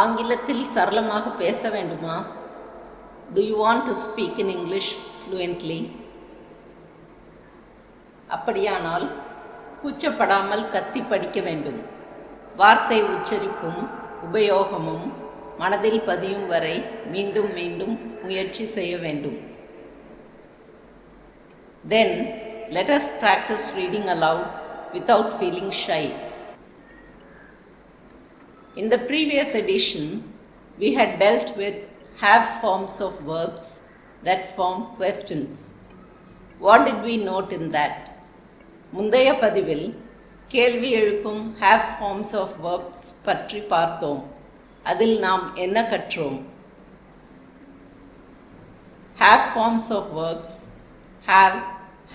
ஆங்கிலத்தில் சரளமாக பேச வேண்டுமா? Do you want to speak in English fluently அப்படியானால் கூச்சப்படாமல் கத்தி படிக்க வேண்டும். வார்த்தை உச்சரிப்பும் உபயோகமும் மனதில் பதியும் வரை மீண்டும் மீண்டும் முயற்சி செய்ய வேண்டும். Then let us practise reading aloud without feeling shy In the previous edition, we had dealt with have forms of verbs that form questions. What did we note in that? முந்தைய பதிவில் கேள்வி எழுப்பும் have forms of verbs பற்றி பார்த்தோம் அதில் நாம் என்ன கற்றோம் have forms of verbs have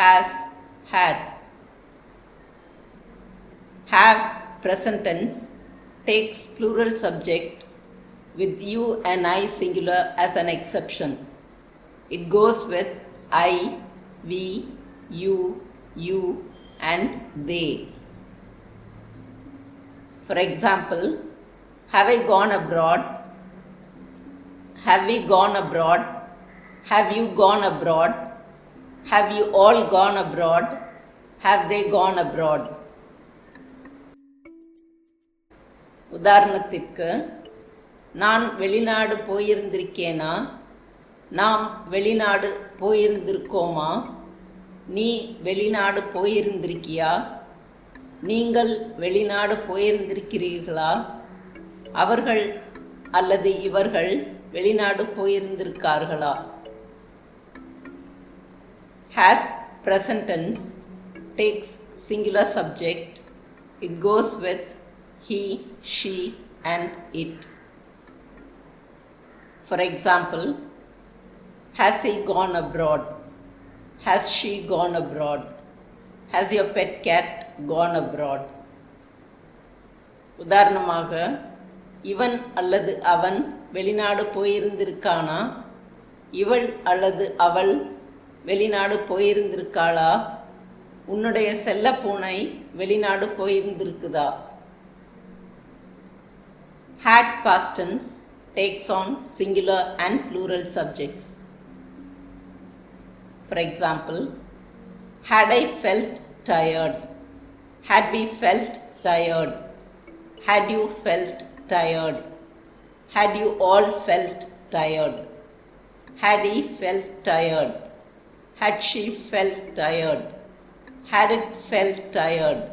has had have present tense takes plural subject with you and I singular as an exception. It goes with I, we, you, you, and they. For example, have I gone abroad? Have we gone abroad? Have you gone abroad? Have you all gone abroad? Have they gone abroad? உதாரணத்திற்கு நான் வெளிநாடு போயிருந்திருக்கேனா? நாம் வெளிநாடு போயிருந்திருக்கோமா? நீ வெளிநாடு போயிருந்திருக்கியா? நீங்கள் வெளிநாடு போயிருந்திருக்கிறீர்களா? அவர்கள் அல்லது இவர்கள் வெளிநாடு போயிருந்திருக்கார்களா? Has present takes singular subject it goes with he she and it. For example has he gone abroad? Has she gone abroad? Has your pet cat gone abroad? உதாரணமாக இவன் அல்லது அவன் வெளிநாடு போயிருந்திருக்கானா? இவள் அல்லது அவள் வெளிநாடு போயிருந்திருக்காளா? உன்னுடைய செல்ல பூனை வெளிநாடு போயிருந்திருக்குதா? Had past tense takes on singular and plural subjects for example had i felt tired had we felt tired had you felt tired had you all felt tired had he felt tired had she felt tired? Had it felt tired?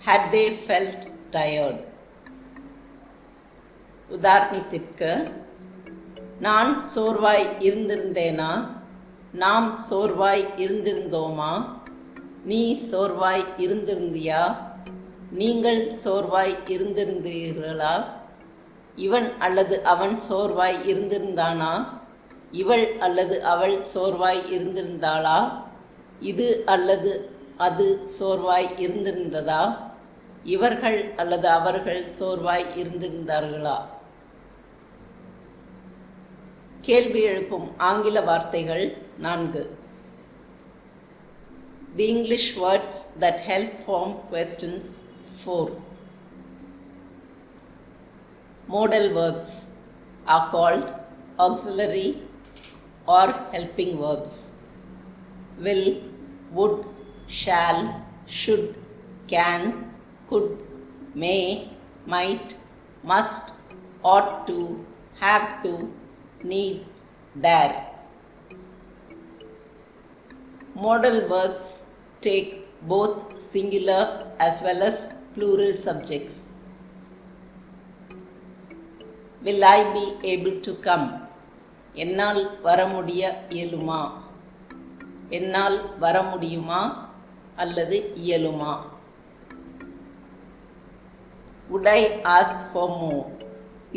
Had they felt tired? உதாரணத்திற்கு நான் சோர்வாய் இருந்திருந்தேனா? நாம் சோர்வாய் இருந்திருந்தோமா? நீ சோர்வாய் இருந்திருந்தியா? நீங்கள் சோர்வாய் இருந்திருந்தீர்களா? இவன் அல்லது அவன் சோர்வாய் இருந்திருந்தானா? இவள் அல்லது அவள் சோர்வாய் இருந்திருந்தாளா? இது அல்லது அது சோர்வாய் இருந்திருந்ததா? இவர்கள் அல்லது அவர்கள் சோர்வாய் இருந்திருந்தார்களா? கேள்வி எழுப்பும் ஆங்கில வார்த்தைகள் நான்கு the English words that help form questions four modal verbs are called auxiliary or helping verbs. Will, would, shall, should, can, could, may, might, must, ought to, have to, need, dare. Modal verbs take both singular as well as plural subjects. Will I be able to come? என்னால் வர முடிய இயலுமா என்னால் வர முடியுமா அல்லது இயலுமா உட் I ask for மோ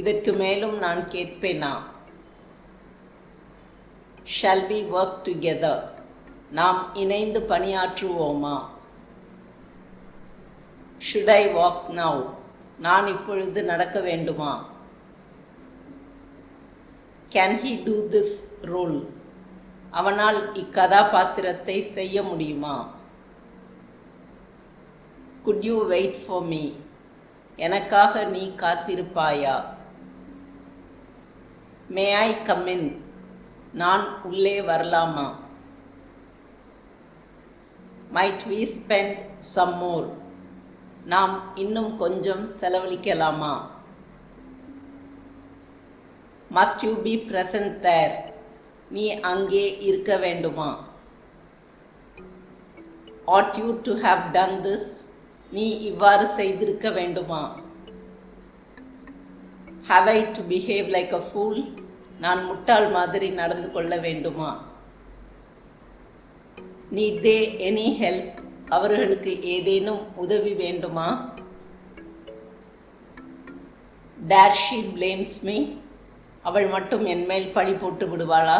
இதற்கு மேலும் நான் கேட்பேனா shall பி ஒர்க் டுகெதர் நாம் இணைந்து பணியாற்றுவோமா? ஷுட் ஐ வாக் நவ் நான் இப்பொழுது நடக்க வேண்டுமா? Can he do this role அவனால் இக்கதாபாத்திரத்தை செய்ய முடியுமா? Could you wait for me எனக்காக நீ காத்திருப்பாயா? மே ஐ கம் இன் நான் உள்ளே வரலாமா? Might we spend some more நாம் இன்னும் கொஞ்சம் செலவழிக்கலாமா? Must you be present there நீ அங்கே இருக்க வேண்டுமா? Ought you to have done this நீ இவ்வாறு செய்திருக்க வேண்டுமா? Have I to behave like a fool நான் முட்டாள் மாதிரி நடந்து கொள்ள வேண்டுமா? நீ தே எனி ஹெல்ப் அவர்களுக்கு ஏதேனும் உதவி வேண்டுமா? டேர் ஷீ பிளேம்ஸ் மீ அவள் மட்டும் என் மேல் பழி போட்டு விடுவாளா?